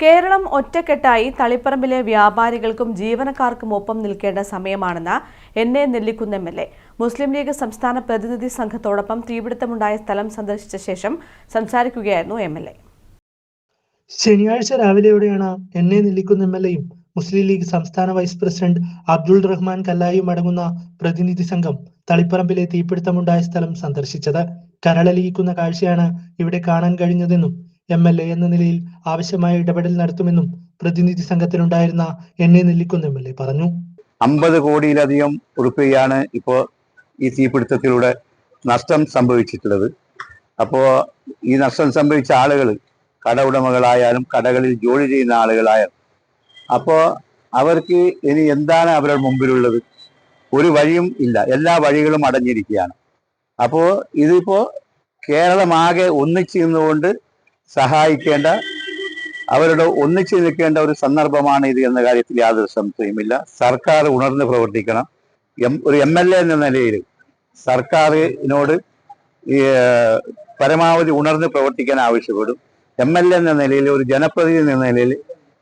കേരളം ഒറ്റക്കെട്ടായി തളിപ്പറമ്പിലെ വ്യാപാരികൾക്കും ജീവനക്കാർക്കും ഒപ്പം നിൽക്കേണ്ട സമയമാണെന്ന് N A Nellikkunnu M L A. Muslim League സംസ്ഥാന പ്രതിനിധി സംഘത്തോടൊപ്പം തീപിടുത്തമുണ്ടായ സ്ഥലം സന്ദർശിച്ച ശേഷം സംസാരിക്കുകയായിരുന്നു എം എൽ എ. ശനിയാഴ്ച രാവിലെയോടെയാണ് N A Nellikkunnu M L എയും മുസ്ലിം ലീഗ് സംസ്ഥാന വൈസ് പ്രസിഡന്റ് അബ്ദുൾ റഹ്മാൻ കല്ലായും അടങ്ങുന്ന പ്രതിനിധി സംഘം തളിപ്പറമ്പിലെ തീപിടുത്തമുണ്ടായ സ്ഥലം സന്ദർശിച്ചത്. കരളലിയിക്കുന്ന കാഴ്ചയാണ് ഇവിടെ കാണാൻ കഴിഞ്ഞതെന്നും എം എൽ എ എന്ന നിലയിൽ ആവശ്യമായ ഇടപെടൽ നടത്തുമെന്നും പ്രതിനിധി സംഘത്തിലുണ്ടായിരുന്ന N A Nellikkunnu M L A പറഞ്ഞു. അമ്പത് കോടിയിലധികം ഉറുപ്പികയാണ് ഇപ്പോൾ ഈ തീപിടുത്തത്തിലൂടെ നഷ്ടം സംഭവിച്ചിട്ടുള്ളത്. അപ്പോൾ ഈ നഷ്ടം സംഭവിച്ച ആളുകൾ കട ഉടമകളായാലും കടകളിൽ ജോലി ചെയ്യുന്ന ആളുകളായാലും അപ്പോൾ അവർക്ക് ഇനി എന്താണ് അവരുടെ മുമ്പിലുള്ളത്? ഒരു വഴിയും ഇല്ല. എല്ലാ വഴികളും അടഞ്ഞിരിക്കുകയാണ്. അപ്പോൾ ഇതിപ്പോ കേരളമാകെ ഒന്നിച്ചു നിന്നുകൊണ്ട് സഹായിക്കേണ്ട അവരുടെ ഒന്നിച്ചു നിൽക്കേണ്ട ഒരു സന്ദർഭമാണ് ഇത് എന്ന കാര്യത്തിൽ യാതൊരു സംശയമില്ല സർക്കാർ ഉണർന്ന് പ്രവർത്തിക്കണം. എം ഒരു എം എൽ എ എന്ന നിലയിൽ സർക്കാരിനോട് പരമാവധി ഉണർന്ന് പ്രവർത്തിക്കാൻ ആവശ്യപ്പെടും. എം എൽ എ എന്ന നിലയിൽ ഒരു ജനപ്രതിനിധി എന്ന നിലയിൽ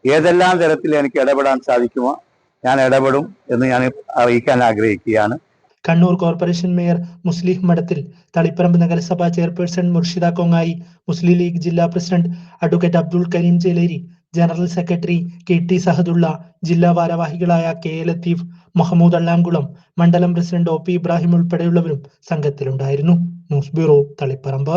ഏതെല്ലാം തരത്തിൽ എനിക്ക് ഇടപെടാൻ സാധിക്കുമോ ഞാൻ ഇടപെടും എന്ന് ഞാൻ അറിയിക്കാൻ ആഗ്രഹിക്കുകയാണ്. കണ്ണൂർ കോർപ്പറേഷൻ മേയർ മുസ്ലിം മഠത്തിൽ തളിപ്പറമ്പ് നഗരസഭാ ചെയർപേഴ്സൺ മുർഷിദ കൊങ്ങായി മുസ്ലിം ലീഗ് ജില്ലാ president advocate Abdul Kareem Chelery general secretary K T Sahadulla ജില്ലാ ഭാരവാഹികളായ കെ എ ലത്തീഫ് മുഹമ്മൂദ് അള്ളാംകുളം മണ്ഡലം പ്രസിഡന്റ് ഒ പി ഇബ്രാഹിം ഉൾപ്പെടെയുള്ളവരും സംഘത്തിലുണ്ടായിരുന്നു. News bureau Taliparamba.